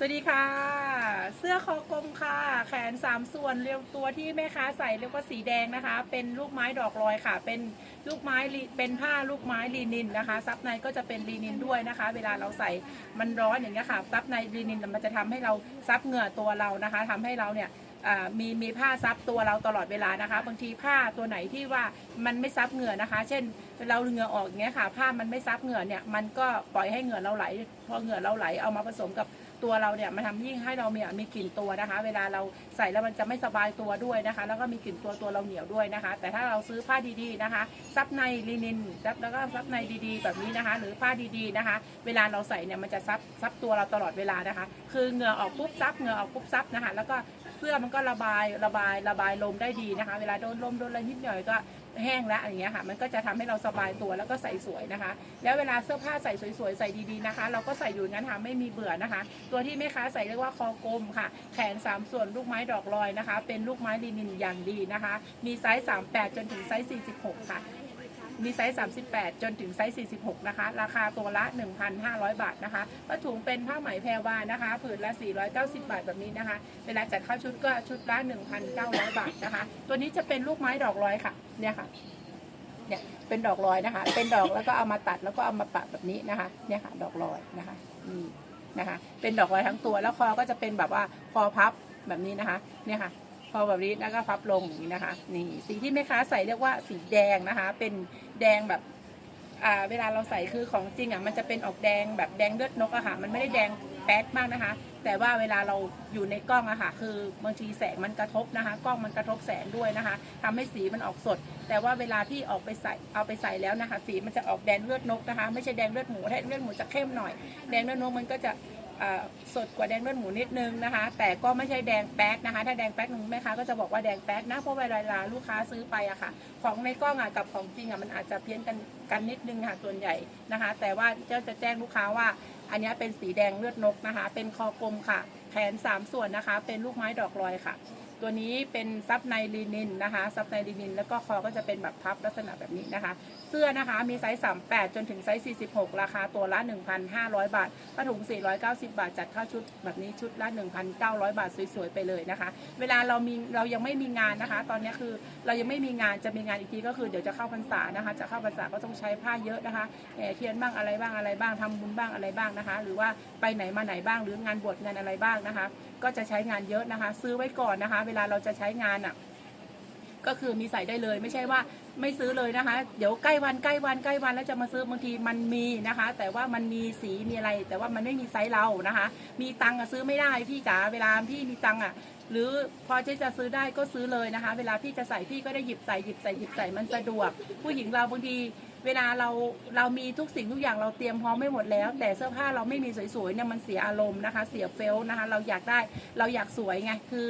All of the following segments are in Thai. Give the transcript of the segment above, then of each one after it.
สวัสดีค่ะ เสื้อคอกลมค่ะ แขนสามส่วนเรียวตัวที่แม่ค้าใส่เรียกว่าสีแดงนะคะ เป็นลูกไม้ดอกลอยค่ะ เป็นลูกไม้เป็นผ้าลูกไม้ลีนินนะคะ ซับในก็จะเป็นลีนินด้วยนะคะ เวลาเราใส่มันร้อนอย่างเงี้ยค่ะ ซับในลีนินมันจะทำให้เราซับเหงื่อตัวเรานะคะทำให้เราเนี่ยมีมีผ้าซับตัวเราตลอดเวลานะคะ บางทีผ้าตัวไหนที่ว่ามันไม่ซับเหงื่อนะคะ เช่นเราเหงื่อออกอย่างเงี้ยค่ะ ผ้ามันไม่ซับเหงื่อเนี่ยมันก็ปล่อยให้เหงื่อเราไหล พอเหงื่อเราไหลเอามาผสมกับ ตัวเราเนี่ยมันทำยิ่งให้เราเนี่ยมีกลิ่นตัวนะคะ เวลาเราใส่แล้วมันจะไม่สบายตัวด้วยนะคะ แล้วก็มีกลิ่นตัวตัวเราเหนียวด้วยนะคะ แต่ถ้าเราซื้อผ้าดีๆนะคะ ซับในลินินซับแล้วก็ซับในดีๆ แบบนี้นะคะ หรือผ้าดีๆนะคะ เวลาเราใส่เนี่ยมันจะซับซับตัวเราตลอดเวลานะคะ คือเหงื่อออกปุ๊บซับเหงื่อออกปุ๊บซับนะคะ แล้วก็ เสื้อมันก็ระบายระบายระบายลมได้ดีนะคะ เวลาโดนลมโดนอะไรนิดหน่อยก็แห้งแล้วอย่างเงี้ยค่ะ มันก็จะทำให้เราสบายตัวแล้วก็ใส่สวยนะคะ แล้วเวลาเสื้อผ้าใส่สวยๆ ใส่ดีๆนะคะ เราก็ใส่อยู่งั้นค่ะไม่มีเบื่อนะคะ ตัวที่แม่ค้าใส่เรียกว่าคอกลมค่ะ แขน 3 ส่วนลูกไม้ดอกลอยนะคะ เป็นลูกไม้ลินินอย่างดีนะคะ มีไซส์ 38 จนถึงไซส์ 46 ค่ะ มีไซส์ 38 จนถึงไซส์ 46 นะคะ ราคาตัวละ 1,500 บาทนะคะผ้าถุงเป็นผ้าไหมแพรวานะคะ ผืนละ 490 บาทแบบนี้นะคะ เวลาจัดเข้าชุดก็ชุดละ 1,900 บาทนะคะ ตัวนี้จะเป็นลูกไม้ดอกลอยค่ะ เนี่ยค่ะ เนี่ย เป็นดอกลอยนะคะ เป็นดอกแล้วก็เอามาตัดแล้วก็เอามาปะแบบนี้นะคะ เนี่ยค่ะ ดอกลอยนะคะ นี่นะคะ เป็นดอกลอยทั้งตัว แล้วคอก็จะเป็นแบบว่าคอพับแบบนี้นะคะ เนี่ยค่ะ พอแบบนี้แล้วก็พับลงอย่างนี้นะคะ นี่สีที่แม่ค้าใส่เรียกว่าสีแดงนะคะ เป็นแดงแบบอ่าเวลาเราใส่คือของจริงอะมันจะเป็นออกแดงแบบแดงเลือดนกอะค่ะ มันไม่ได้แดงแป๊ดมากนะคะ แต่ว่าเวลาเราอยู่ในกล้องอะค่ะ คือบางทีแสงมันกระทบนะคะ กล้องมันกระทบแสงด้วยนะคะทำให้สีมันออกสด แต่ว่าเวลาที่ออกไปใส่เอาไปใส่แล้วนะคะ สีมันจะออกแดงเลือดนกนะคะ ไม่ใช่แดงเลือดหมูแดงเลือดหมูจะเข้มหน่อย แดงเลือดนกมันก็จะ สดกว่าแดงเลือดหมูนิดนึงนะคะ แต่ก็ไม่ใช่แดงแป๊กนะคะ ถ้าแดงแป๊ดหนึ่งแม่ค้าก็จะบอกว่าแดงแป๊กนะเพราะเวลาลูกค้าซื้อไปอะค่ะ ของในกล้องอะกับของจริงอะมันอาจจะเพี้ยนกันกันนิดนึงค่ะส่วนใหญ่นะคะ แต่ว่าเจ้าจะแจ้งลูกค้าว่า อันนี้เป็นสีแดงเลือดนกนะคะ เป็นคอกลมค่ะ แขนสามส่วนนะคะ เป็นลูกไม้ดอกลอยค่ะ ตัวนี้เป็นซับในลีนินนะคะซับในลีนิน แล้วก็คอก็จะเป็นแบบพับลักษณะแบบนี้นะคะ เสื้อนะคะมีไซส์38 จนถึงไซส์ 46 ราคาตัวละ 1,500 บาทผ้าถุง 490 บาท จัดเข้าชุดแบบนี้ชุดละ 1,900 บาทสวยๆไปเลยนะคะ เวลาเรามีเรายังไม่มีงานนะคะ ตอนนี้คือเรายังไม่มีงานจะมีงานอีกทีก็คือเดี๋ยวจะเข้าพรรษานะคะ จะเข้าพรรษาก็ต้องใช้ผ้าเยอะนะคะแห่เทียนบ้างอะไรบ้างอะไรบ้างทำบุญบ้างอะไรบ้างนะคะ หรือว่าไปไหนมาไหนบ้างหรืองานบวชงานอะไรบ้างนะคะ ก็จะใช้งานเยอะนะคะ ซื้อไว้ก่อนนะคะ เวลาเราจะใช้งานอะก็คือมีใส่ได้เลยไม่ใช่ว่าไม่ซื้อเลยนะคะ เดี๋ยวใกล้วันใกล้วันใกล้วันแล้วจะมาซื้อบางทีมันมีนะคะ แต่ว่ามันมีสีมีอะไร แต่ว่ามันไม่มีไซส์เรานะคะ มีตังค์อะซื้อไม่ได้พี่จ๋าเวลาพี่มีตังค์อะหรือพอที่จะซื้อได้ก็ซื้อเลยนะคะ เวลาพี่จะใส่พี่ก็ได้หยิบใส่หยิบใส่หยิบใส่มันสะดวก ผู้หญิงเราบางทีเวลาเราเรามีทุกสิ่งทุกอย่างเราเตรียมพร้อมไม่หมดแล้ว แต่เสื้อผ้าเราไม่มีสวยๆเนี่ยมันเสียอารมณ์นะคะ เสียเฟลนะคะ เราอยากได้เราอยากสวยไงคือ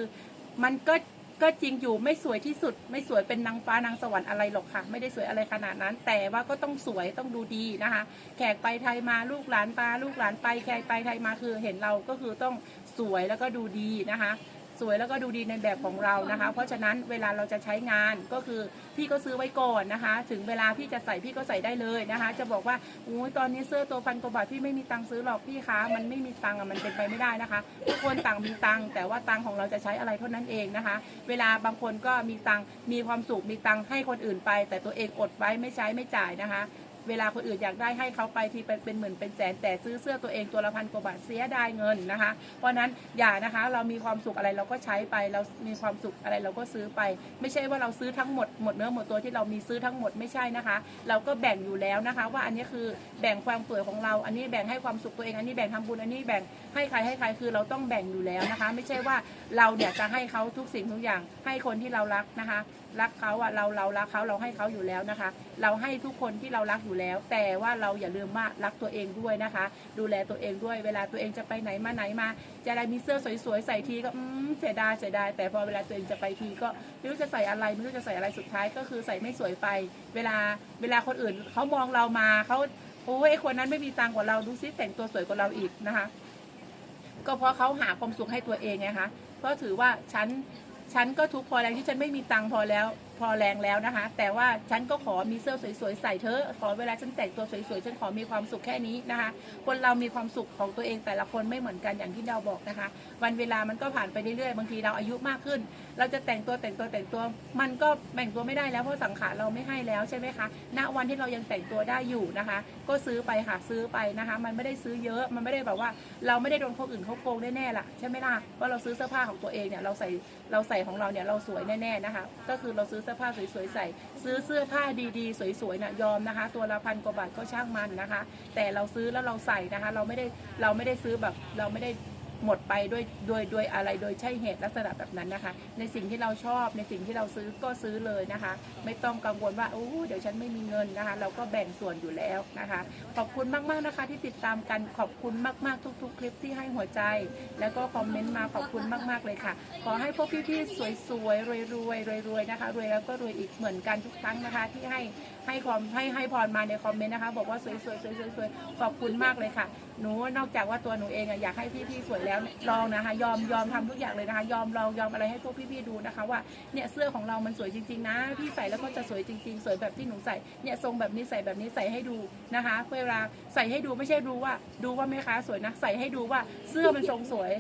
มันก็ก็จริงอยู่ไม่สวยที่สุด ไม่สวยเป็นนางฟ้านางสวรรค์อะไรหรอกค่ะ ไม่ได้สวยอะไรขนาดนั้น แต่ว่าก็ต้องสวยต้องดูดีนะคะ แขกไปไทยมาลูกหลานปลาลูกหลานไปแขกไปไทยมาคือเห็นเราก็คือต้องสวยแล้วก็ดูดีนะคะ สวยแล้วก็ดูดีในแบบของเรานะคะ เพราะฉะนั้นเวลาเราจะใช้งานก็คือพี่ก็ซื้อไว้ก่อนนะคะ ถึงเวลาพี่จะใส่พี่ก็ใส่ได้เลยนะคะ จะบอกว่าโอ้ยตอนนี้เสื้อตัวพันกว่าบาทพี่ไม่มีตังค์ซื้อหรอกพี่คะมันไม่มีตังค์อะมันเป็นไปไม่ได้นะคะทุกคนต่างมีตังค์แต่ว่าตังค์ของเราจะใช้อะไรเท่านั้นเองนะคะ เวลาบางคนก็มีตังค์มีความสุขมีตังค์ให้คนอื่นไป แต่ตัวเองอดไว้ไม่ใช้ไม่จ่ายนะคะ เวลาคนอื่นอยากได้ให้เขาไปทีเป็นเป็นหมื่นเป็นแสนแต่ซื้อเสื้อตัวเองตัวละพันกว่าบาทเสียดายเงินนะคะ เพราะนั้นอย่านะคะเรามีความสุขอะไรเราก็ใช้ไปเรามีความสุขอะไรเราก็ซื้อไป ไม่ใช่ว่าเราซื้อทั้งหมดหมดเนื้อหมดตัวที่เรามีซื้อทั้งหมดไม่ใช่นะคะ เราก็แบ่งอยู่แล้วนะคะ ว่าอันนี้คือแบ่งความสวยของเรา อันนี้แบ่งให้ความสุขตัวเองอันนี้แบ่งทำบุญอันนี้แบ่งให้ใครให้ใครคือเราต้องแบ่งอยู่แล้วนะคะ ไม่ใช่ว่าเราเนี่ยจะให้เขาทุกสิ่งทุกอย่างให้คนที่เรารักนะคะรักเขาอะเราเรารักเขาเราให้เขาอยู่แล้วนะคะ เราให้ทุกคนที่เรารักอยู่แล้ว แต่ว่าเราอย่าลืมว่ารักตัวเองด้วยนะคะ ดูแลตัวเองด้วย เวลาตัวเองจะไปไหนมาไหนมา จะได้มีเสื้อสวยๆใส่ทีก็อืมเสียดายเสียดายแต่พอเวลาตัวเองจะไปทีก็ไม่รู้จะใส่อะไรไม่รู้จะใส่อะไรสุดท้ายก็คือใส่ไม่สวยไป เวลาเวลาคนอื่นเขามองเรามาเขาโอ้ยไอ้คนนั้นไม่มีตังกว่าเราดูซิแต่งตัวสวยกว่าเราอีกนะคะ ก็เพราะเขาหาความสุขให้ตัวเองไงคะเพราะถือว่าฉัน ฉันก็ทุกข์พอแล้วที่ฉันไม่มีตังค์พอแล้ว พอแรงแล้วนะคะ แต่ว่าฉันก็ขอมีเสื้อสวยๆใส่เธอขอเวลาฉันแต่งตัวสวยๆฉันขอมีความสุขแค่นี้นะคะ คนเรามีความสุขของตัวเองแต่ละคนไม่เหมือนกันอย่างที่ดาวบอกนะคะ วันเวลามันก็ผ่านไปเรื่อยๆบางทีเราอายุมากขึ้น เราจะแต่งตัวแต่งตัวแต่งตัว มันก็แต่งตัวไม่ได้แล้วเพราะสังขารเราไม่ให้แล้วใช่ไหมคะณวันที่เรายังแต่งตัวได้อยู่นะคะ ก็ซื้อไปค่ะซื้อไปนะคะ มันไม่ได้ซื้อเยอะมันไม่ได้แบบว่า เราไม่ได้โดนคนอื่นเขาโกงแน่ๆล่ะใช่ไหมล่ะว่าเราซื้อเสื้อผ้าของตัวเองเนี่ยเราใส่เราใส่ของเราเนี่ยเราสวยแน่ๆนะคะ ก็คือเราซื้อเสื้อผ้าสวยๆใส่ ซื้อเสื้อผ้าดีๆ สวยๆน่ะยอมนะคะ ตัวละพันกว่าบาทก็ช่างมันนะคะ แต่เราซื้อแล้วเราใส่นะคะ เราไม่ได้เราไม่ได้ซื้อแบบเราไม่ได้ หมดไปด้วยโดยโดยอะไรโดยใช่เหตุลักษณะแบบนั้นนะคะ ในสิ่งที่เราชอบในสิ่งที่เราซื้อก็ซื้อเลยนะคะ ไม่ต้องกังวลว่าโอ้เดี๋ยวฉันไม่มีเงินนะคะ เราก็แบ่งส่วนอยู่แล้วนะคะ ขอบคุณมากๆนะคะที่ติดตามกันขอบคุณมากๆทุก ๆ คลิปที่ให้หัวใจ แล้วก็คอมเมนต์มาขอบคุณมากๆเลยค่ะ ขอให้พวกพี่ๆสวยๆรวยๆรวยๆนะคะรวยแล้วก็รวยอีกเหมือนกันทุกครั้งนะคะที่ให้ให้ความให้ให้พรมาในคอมเมนต์นะคะ บอกว่าสวยๆสวยๆสวยขอบคุณมากเลยค่ะ หนูนอกจากว่าตัวหนูเองอยากให้พี่ๆสวยแล้วลองนะคะ ยอมยอมทำทุกอย่างเลยนะคะ ยอมลองยอมอะไรให้พวกพี่ๆดูนะคะ ว่าเนี่ยเสื้อของเรามันสวยจริงๆนะพี่ใส่แล้วก็จะสวยจริง ๆ สวยแบบที่หนูใส่เนี่ยทรงแบบนี้ใส่แบบนี้ใส่ให้ดูนะคะเวลาใส่ให้ดูไม่ใช่ดูว่า ดูว่าแม่ค้าสวยนะใส่ให้ดูว่าเสื้อมันทรงสวย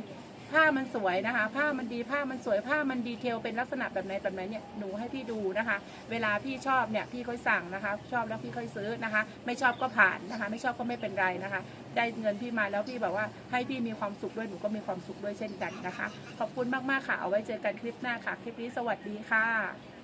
ผ้ามันสวยนะคะ ผ้ามันดีผ้ามันสวยผ้ามันดีเทลเป็นลักษณะแบบไหนแบบไหนเนี่ยหนูให้พี่ดูนะคะ เวลาพี่ชอบเนี่ยพี่ค่อยสั่งนะคะ ชอบแล้วพี่ค่อยซื้อนะคะ ไม่ชอบก็ผ่านนะคะ ไม่ชอบก็ไม่เป็นไรนะคะ ได้เงินพี่มาแล้วพี่บอกว่าให้พี่มีความสุขด้วยหนูก็มีความสุขด้วยเช่นกันนะคะ ขอบคุณมากๆค่ะเอาไว้เจอกันคลิปหน้าค่ะ คลิปนี้สวัสดีค่ะ